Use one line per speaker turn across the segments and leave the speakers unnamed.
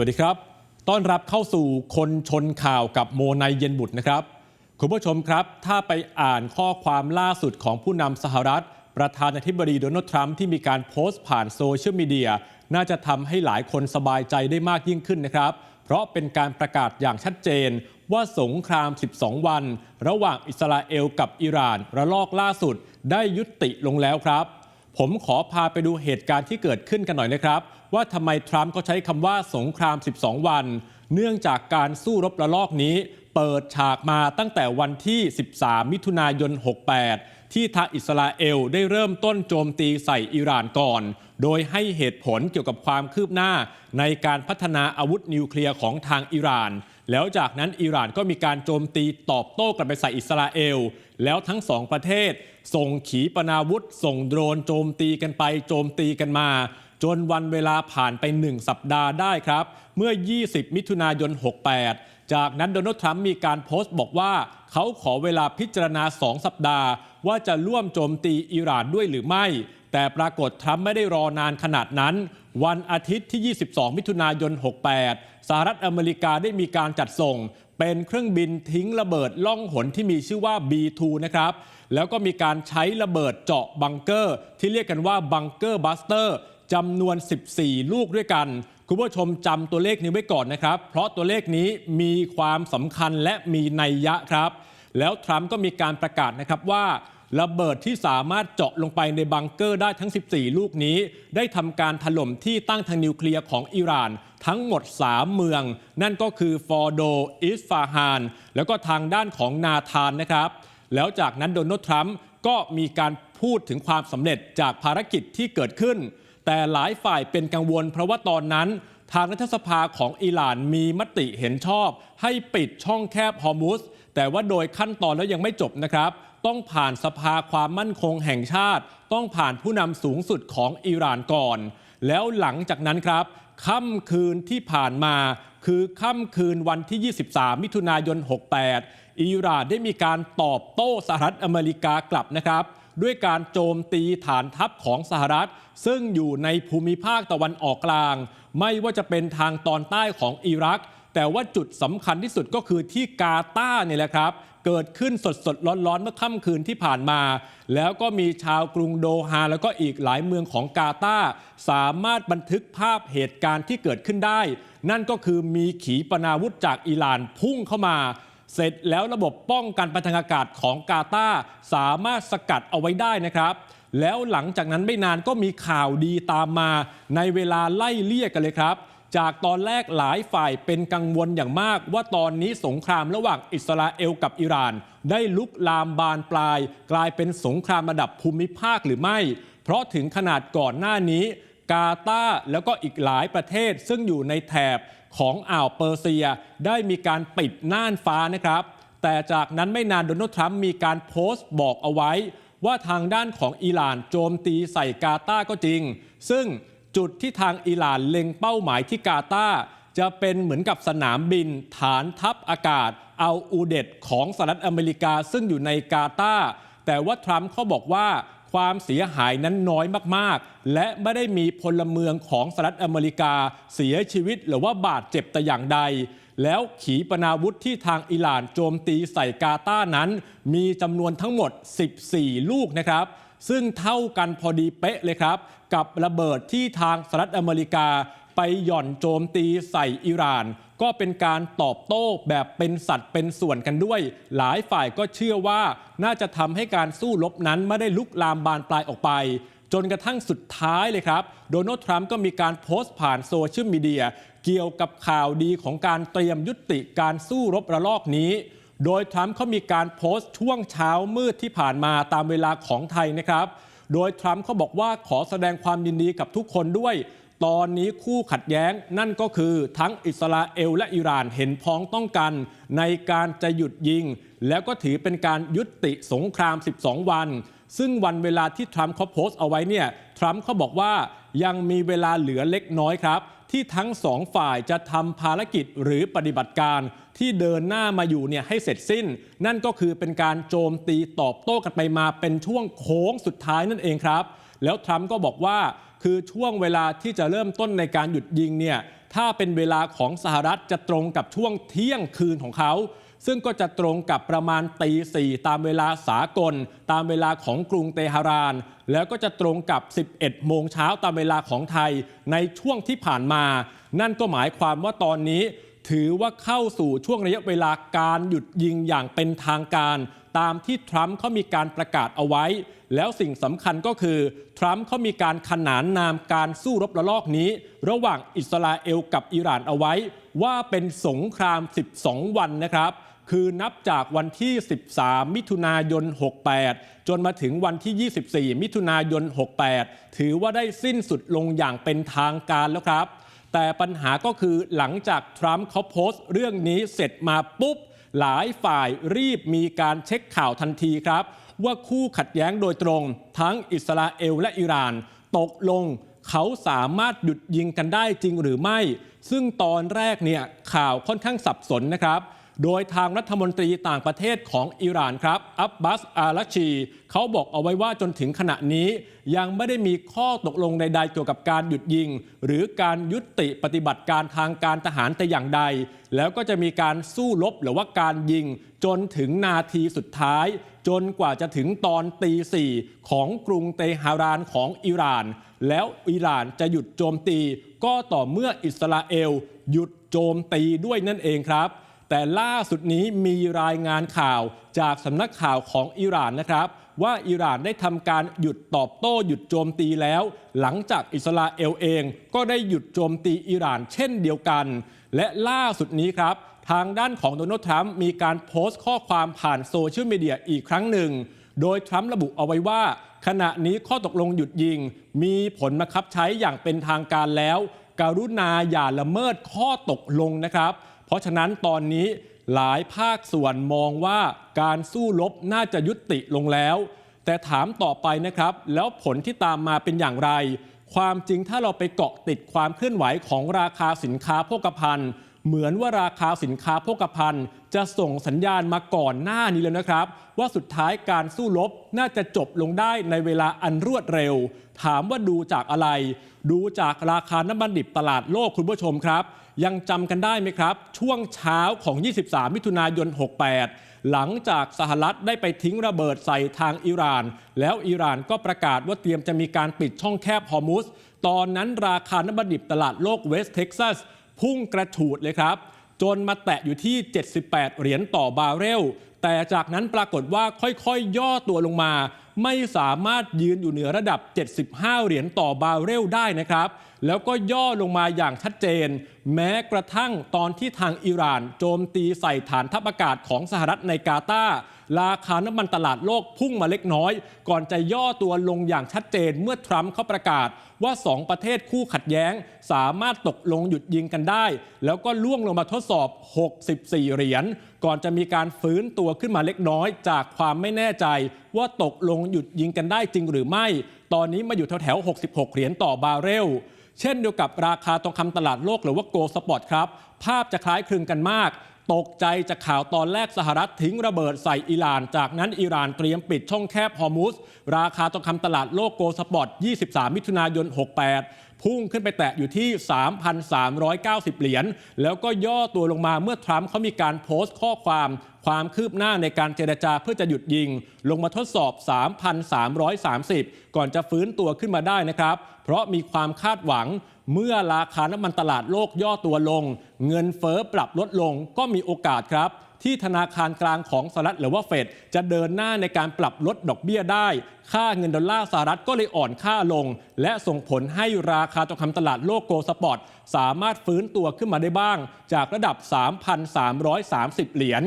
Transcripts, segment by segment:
วัสดีครับ ต้อนรับเข้าสู่คนชนข่าวกับโมไนเย็นบุตรนะครับ คุณผู้ชมครับ ถ้าไปอ่านข้อความล่าสุดของผู้นำสหรัฐ ประธานาธิบดีโดนัลด์ทรัมป์ที่มีการโพสต์ผ่านโซเชียลมีเดีย น่าจะทำให้หลายคนสบายใจได้มากยิ่งขึ้นนะครับ เพราะเป็นการประกาศอย่างชัดเจน ว่าสงคราม 12 วัน ระหว่างอิสราเอลกับอิหร่าน ระลอกล่าสุดได้ยุติลงแล้วครับ ผมขอพาไปดูเหตุการณ์ที่เกิดขึ้นกันหน่อยนะครับ ว่าทำไมทรัมป์เขาใช้คำว่าสงคราม 12 วัน เนื่องจากการสู้รบระลอกนี้ เปิดฉากมาตั้งแต่วันที่ 13 มิถุนายน 68 ที่ทางอิสราเอลได้เริ่มต้นโจมตีใส่อิหร่านก่อน โดยให้เหตุผลเกี่ยวกับความคืบหน้า ในการพัฒนาอาวุธนิวเคลียร์ของทางอิหร่านแล้วจากนั้นอิหร่านก็มีการโจมตีตอบโต้กลับไปใส่อิสราเอล แล้วทั้งสองประเทศ ส่งขีปนาวุธ ส่งโดรนโจมตีกันไปโจมตีกันมา จนวันเวลาผ่านไป 1 สัปดาห์ได้ครับ เมื่อ 20 มิถุนายน 68 จากนั้นโดนัลด์ทรัมป์มีการโพสต์บอกว่า เขาขอเวลาพิจารณา 2 สัปดาห์ ว่าจะร่วมโจมตีอิหร่านด้วยหรือไม่ แต่ปรากฏทรัมป์ไม่ได้รอนานขนาดนั้น วันอาทิตย์ที่ 22 มิถุนายน 68 สหรัฐอเมริกาได้มีการจัดส่ง เป็นเครื่องบินทิ้งระเบิดล่องหนที่มีชื่อว่า B2 นะครับแล้วก็มีการใช้ระเบิดเจาะบังเกอร์ ที่เรียกกันว่าบังเกอร์บัสเตอร์ จำนวน 14 ลูกด้วยกัน คุณผู้ชมจำตัวเลขนี้ไว้ก่อนนะครับ เพราะตัวเลขนี้มีความสำคัญและมีนัยยะครับ แล้วทรัมป์ก็มีการประกาศนะครับว่าระเบิดที่สามารถเจาะลงไปในบังเกอร์ได้ทั้ง 14 ลูกนี้ ได้ทำการถล่มที่ตั้งทางนิวเคลียร์ของอิหร่าน ทั้งหมด 3 เมือง นั่นก็คือฟอร์โด อิสฟาฮาน แล้วก็ทางด้านของนาธานนะครับ แล้วจากนั้นโดนัลด์ทรัมป์ก็มีการพูดถึงความสำเร็จจากภารกิจที่เกิดขึ้น แต่หลายฝ่ายเป็นกังวล เพราะว่าตอนนั้นทางรัฐสภาของอิหร่านมีมติเห็นชอบ ให้ปิดช่องแคบฮอร์มุสแต่ว่าโดยขั้นตอนแล้วยังไม่จบนะครับต้องผ่านสภาความมั่นคงแห่งชาติ ต้องผ่านผู้นำสูงสุดของอิหร่านก่อน แล้วหลังจากนั้นครับค่ำคืนที่ผ่านมา คือค่ำคืนวันที่ 23 มิถุนายน 68 อิหร่านได้มีการตอบโต้สหรัฐอเมริกากลับนะครับ ด้วยการโจมตีฐานทัพของสหรัฐ ซึ่งอยู่ในภูมิภาคตะวันออกกลาง ไม่ว่าจะเป็นทางตอนใต้ของอิรัก แต่ว่าจุดสำคัญที่สุดก็คือที่กาตาร์เนี่ยแหละครับ เกิดขึ้นสดสดๆร้อนๆเมื่อค่ำคืนที่ผ่านมา แล้วก็มีชาวกรุงโดฮาแล้วก็อีกหลายเมืองของกาตาร์สามารถบันทึกภาพเหตุการณ์ที่เกิดขึ้นได้ นั่นก็คือมีขีปนาวุธจากอิหร่านพุ่งเข้ามา เสร็จแล้วระบบป้องกันปัทางอากาศของกาตาสามารถสกัดเอาไว้ได้นะครับ แล้วหลังจากนั้นไม่นานก็มีข่าวดีตามมาในเวลาไล่เลี่ยกันเลยครับ จากตอนแรกหลายฝ่ายเป็นกังวลอย่างมาก ว่าตอนนี้สงครามระหว่างอิสราเอลกับอิหร่าน ได้ลุกลามบานปลาย กลายเป็นสงครามระดับภูมิภาคหรือไม่ เพราะถึงขนาดก่อนหน้านี้ กาตาร์แล้วก็อีกหลายประเทศ ซึ่งอยู่ในแถบของอ่าวเปอร์เซีย ได้มีการปิดน่านฟ้านะครับ แต่จากนั้นไม่นานโดนัลด์ทรัมป์มีการโพสต์บอกเอาไว้ ว่าทางด้านของอิหร่านโจมตีใส่กาตาร์ก็จริง ซึ่งจุดที่ทางอิหร่านเล็งเป้าหมายที่กาตาร์จะเป็นเหมือนกับสนามบินฐานทัพอากาศเอาอูเดตของสหรัฐอเมริกาซึ่งอยู่ในกาตาร์แต่ว่าทรัมป์เขาบอกว่า ความเสียหายนั้นน้อยมากๆ และไม่ได้มีพลเมืองของสหรัฐอเมริกาเสียชีวิตหรือว่าบาดเจ็บแต่อย่างใด แล้วขีปนาวุธที่ทางอิหร่านโจมตีใส่กาตาร์นั้น มีจำนวนทั้งหมด 14 ลูกนะครับซึ่งเท่ากันพอดีเป๊ะเลยครับ กับระเบิดที่ทางสหรัฐอเมริกา ไปหย่อนโจมตีใส่อิหร่าน ก็เป็นการตอบโต้แบบเป็นสัตว์เป็นส่วนกันด้วย หลายฝ่ายก็เชื่อว่าน่าจะทำให้การสู้รบนั้นไม่ได้ลุกลามบานปลายออกไป จนกระทั่งสุดท้ายเลยครับ โดนัลด์ทรัมป์ก็มีการโพสต์ผ่านโซเชียลมีเดียเกี่ยวกับข่าวดีของการเตรียมยุติการสู้รบระลอกนี้โดยทรัมป์เขามีการโพสต์ช่วงเช้ามืดที่ผ่านมาตามเวลาของไทยนะครับ โดยทรัมป์เขาบอกว่าขอแสดงความยินดีกับทุกคนด้วย ตอนนี้คู่ขัดแย้งนั่นก็คือทั้งอิสราเอลและอิหร่านเห็นพ้องต้องกัน ในการจะหยุดยิง แล้วก็ถือเป็นการยุติสงคราม 12 วัน ซึ่งวันเวลาที่ทรัมป์เขาโพสต์เอาไว้เนี่ยทรัมป์เขาบอกว่ายังมีเวลาเหลือเล็กน้อยครับ ที่ทั้งสองฝ่ายจะทำภารกิจหรือปฏิบัติการที่เดินหน้ามาอยู่เนี่ยให้เสร็จสิ้น นั่นก็คือเป็นการโจมตีตอบโต้กันไปมาเป็นช่วงโค้งสุดท้ายนั่นเองครับ แล้วทรัมป์ก็บอกว่า คือช่วงเวลาที่จะเริ่มต้นในการหยุดยิงเนี่ยถ้าเป็นเวลาของสหรัฐจะตรงกับช่วงเที่ยงคืนของเขา ซึ่งก็จะตรงกับประมาณตีสี่ตามเวลาสากล ตามเวลาของกรุงเตหะราน แล้วก็จะตรงกับ 11 โมงเช้าตามเวลาของไทยในช่วงที่ผ่านมา นั่นก็หมายความว่าตอนนี้ถือว่าเข้าสู่ช่วงระยะเวลาการหยุดยิงอย่างเป็นทางการ ตามที่ทรัมป์เขามีการประกาศเอาไว้ แล้วสิ่งสำคัญก็คือทรัมป์เขามีการขนานนามการสู้รบระลอกนี้ ระหว่างอิสราเอลกับอิหร่านเอาไว้ ว่าเป็นสงคราม 12 วันนะครับคือนับจากวันที่ 13 มิถุนายน 68 จนมาถึงวันที่ 24 มิถุนายน 68 ถือว่าได้สิ้นสุดลงอย่างเป็นทางการแล้วครับ แต่ปัญหาก็คือหลังจากทรัมป์เขาโพสต์เรื่องนี้เสร็จมาปุ๊บ หลายฝ่ายรีบมีการเช็คข่าวทันทีครับ ว่าคู่ขัดแย้งโดยตรง ทั้งอิสราเอลและอิหร่าน ตกลงเขาสามารถหยุดยิงกันได้จริงหรือไม่ ซึ่งตอนแรกเนี่ยข่าวค่อนข้างสับสนนะครับ โดยทางรัฐมนตรีต่างประเทศของอิหร่านครับอับบาสอาลัชีเขาบอกเอาไว้ว่าจนถึงขณะนี้ยังไม่ได้มีข้อตกลงใด ๆ เกี่ยวกับการหยุดยิง หรือการยุติปฏิบัติการทางการทหารแต่อย่างใด แล้วก็จะมีการสู้รบหรือว่าการยิง จนถึงนาทีสุดท้าย จนกว่าจะถึงตอนตีสี่ของกรุงเตหะรานของอิหร่าน แล้วอิหร่านจะหยุดโจมตี ก็ต่อเมื่ออิสราเอล หยุดโจมตีด้วยนั่นเองครับ แต่ล่าสุดนี้มีรายงานข่าวจากสำนักข่าวของอิหร่านนะครับ ว่าอิหร่านได้ทำการหยุดตอบโต้หยุดโจมตีแล้ว หลังจากอิสราเอลเองก็ได้หยุดโจมตีอิหร่านเช่นเดียวกัน และล่าสุดนี้ครับ ทางด้านของโดนัลด์ทรัมป์มีการโพสต์ข้อความผ่านโซเชียลมีเดียอีกครั้งหนึ่ง โดยทรัมป์ระบุเอาไว้ว่า ขณะนี้ข้อตกลงหยุดยิง มีผลบังคับใช้อย่างเป็นทางการแล้วการุณาอย่าละเมิดข้อตกลงนะครับ เพราะฉะนั้นตอนนี้หลายภาคส่วนมองว่าการสู้รบน่าจะยุติลงแล้ว แต่ถามต่อไปนะครับ แล้วผลที่ตามมาเป็นอย่างไร ความจริงถ้าเราไปเกาะติดความเคลื่อนไหวของราคาสินค้าโภคภัณฑ์ เหมือนว่าราคาสินค้าโภคภัณฑ์ จะส่งสัญญาณมาก่อนหน้านี้แล้วนะครับ ว่าสุดท้ายการสู้รบน่าจะจบลงได้ในเวลาอันรวดเร็ว ถามว่าดูจากอะไร ดูจากราคาน้ำมันดิบตลาดโลกคุณผู้ชมครับ ยังจำกันได้ไหมครับ ช่วงเช้าของ 23 มิถุนายน 68 หลังจากสหรัฐได้ไปทิ้งระเบิดใส่ทางอิหร่าน แล้วอิหร่านก็ประกาศว่าเตรียมจะมีการปิดช่องแคบฮอร์มุสตอนนั้นราคาน้ำมันดิบตลาดโลกเวสต์เท็กซัส พุ่งกระฉูดเลยครับ จนมาแตะอยู่ที่ 78 เหรียญต่อบาร์เรล แต่จากนั้นปรากฏว่าค่อยๆ ย่อตัวลงมา ไม่สามารถยืนอยู่เหนือระดับ 75 เหรียญต่อบาร์เรลได้นะครับ แล้วก็ย่อลงมาอย่างชัดเจน แม้กระทั่งตอนที่ทางอิหร่าน โจมตีใส่ฐานทัพอากาศของสหรัฐในกาตาราคาน้ำมันตลาดโลกพุ่งมาเล็กน้อย ก่อนจะย่อตัวลงอย่างชัดเจนเมื่อทรัมป์เขาประกาศว่า 2 ประเทศคู่ขัดแย้ง สามารถตกลงหยุดยิงกันได้ แล้วก็ล่วงลงมาทดสอบ 64 เหรียญ ก่อนจะมีการฟื้นตัวขึ้นมาเล็กน้อยจากความไม่แน่ใจ ว่าตกลงหยุดยิงกันได้จริงหรือไม่ ตอนนี้มาอยู่แถวๆ 66 เหรียญต่อบาร์เรล เช่นเดียวกับราคาทองคำตลาดโลกหรือว่าโกลสปอร์ตครับ ภาพจะคล้ายคลึงกันมาก ตกใจจากข่าวตอนแรกสหรัฐทิ้งระเบิดใส่อิหร่าน จากนั้นอิหร่านเตรียมปิดช่องแคบฮอร์มุส ราคาทองคำตลาดโลกโกลสปอร์ต 23 มิถุนายน 68 พุ่งขึ้นไปแตะอยู่ที่ 3,390 เหรียญ แล้วก็ย่อตัวลงมาเมื่อทรัมป์เขามีการโพสต์ข้อความความคืบหน้าในการเจรจาเพื่อจะหยุดยิง ลงมาทดสอบ 3,330 ก่อนจะฟื้นตัวขึ้นมาได้นะครับ เพราะมีความคาดหวังเมื่อราคาน้ำมันตลาดโลกย่อตัวลง เงินเฟ้อปรับลดลงก็มีโอกาสครับ ที่ธนาคารกลางของสหรัฐหรือว่าเฟดจะเดินหน้าในการปรับลดดอกเบี้ยได้ ค่าเงินดอลลาร์สหรัฐก็เลยอ่อนค่าลง และส่งผลให้ราคาทองคำตลาดโลกโกลสปอร์ตสามารถฟื้นตัวขึ้นมาได้บ้าง จากระดับ 3,330 เหรียญ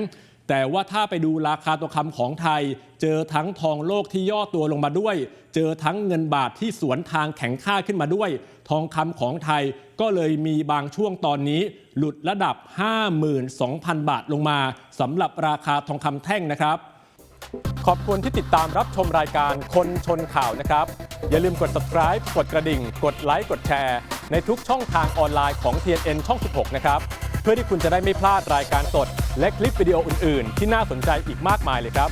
แต่ว่าถ้าไปดูราคาทองคำของไทย เจอทั้งทองโลกที่ย่อตัวลงมาด้วย เจอทั้งเงินบาทที่สวนทางแข็งค่าขึ้นมาด้วย ทองคำของไทยก็เลยมีบางช่วงตอนนี้หลุดระดับ 52,000 บาทลงมาสำหรับราคาทองคำแท่งนะครับ ขอบคุณที่ติดตามรับชมรายการคนชนข่าวนะครับ อย่าลืมกด subscribe กดกระดิ่ง กดไลค์กดแชร์ในทุกช่องทางออนไลน์ของ TNN ช่อง 16 นะครับ เพื่อที่คุณจะได้ไม่พลาดรายการสด และคลิปวิดีโออื่น ๆ ที่น่าสนใจอีกมากมายเลยครับ